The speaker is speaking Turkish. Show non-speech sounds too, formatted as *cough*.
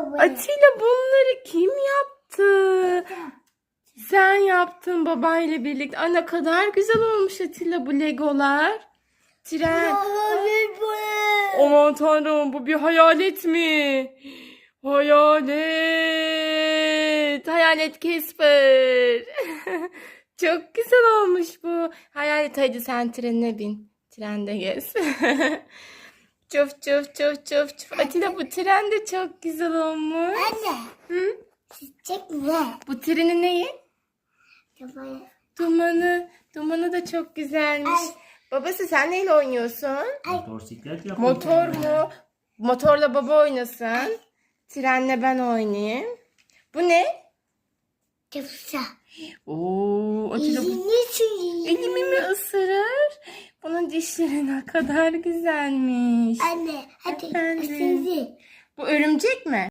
Atilla bunları kim yaptı? Sen yaptın babayla birlikte. Aa, ne kadar güzel olmuş Atilla bu legolar. Tren. Aman tanrım bu bir hayalet mi? Hayalet. Hayalet Casper. *laughs* Çok güzel olmuş bu. Hayalet hadi sen trenine bin. Trende gez. *laughs* çuf çuf çuf çuf çuf. Atilla bu tren de çok güzel olmuş. Anne. Hı? Çiçek ne? Bu trenin neyi? Yapayım. Dumanı. Dumanı da çok güzelmiş. Babası sen neyle oynuyorsun? Motosiklet yapıyor. Motor mu? Motorla baba oynasın. Trenle ben oynayayım. Bu ne? Yapsa. Oo, Atilla bu elimi mi ısırır? Bunun dişleri ne kadar güzelmiş. Anne hadi. Efendim? Sizi. Bu örümcek mi?